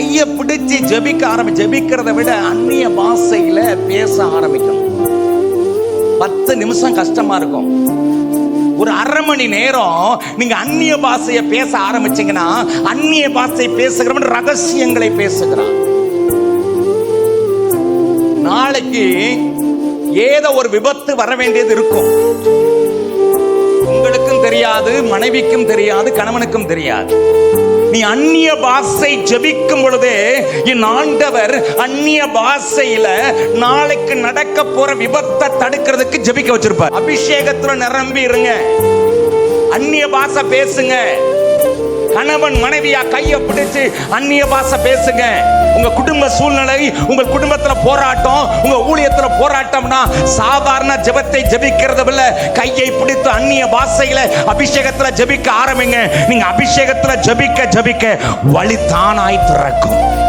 கையை பிடிச்சு ஜெபிக்க ஆரம்பி ஜெபிக்கிறத விட அந்நிய பாஷையில் பேச ஆரம்பிக்கணும் பத்து நிமிஷம் கஷ்டமா இருக்கும். ஒரு அரை மணி நேரம் நீங்க அந்நிய பாஷையை பேச ஆரம்பிச்சீங்கன்னா அந்நிய பாஷை பேசுகிறவன் ரகசியங்களை பேசுகிறான். நாளைக்கு ஏதோ ஒரு விபத்து வர வேண்டியது இருக்கும். உங்களுக்கும் தெரியாது மனைவிக்கும் தெரியாது கணவனுக்கும் தெரியாது. நீ அந்நிய பாஷை ஜெபிக்கும் பொழுதே என் ஆண்டவர் அந்நிய பாஷையில நாளைக்கு நடக்க போற விபத்தை தடுக்கிறதுக்கு ஜெபிக்க வச்சிருப்பார். அபிஷேகத்துல நிரம்பி இருங்க. அந்நிய பாஷை பேசுங்க. கணவன் மனைவியா கையை பிடிச்சு அந்நிய பாஷை பேசுங்க. உங்க குடும்ப சூழ்நிலை உங்க குடும்பத்துல போராட்டம் உங்க ஊழியத்துல போராட்டம்னா சாதாரண ஜெபத்தை ஜபிக்கிறது இல்ல கையை பிடித்து அந்நிய பாசையில அபிஷேகத்துல ஜெபிக்க ஆரம்பிங்க. நீங்க அபிஷேகத்துல ஜெபிக்க ஜெபிக்க வழி தானாய் திறக்கும்.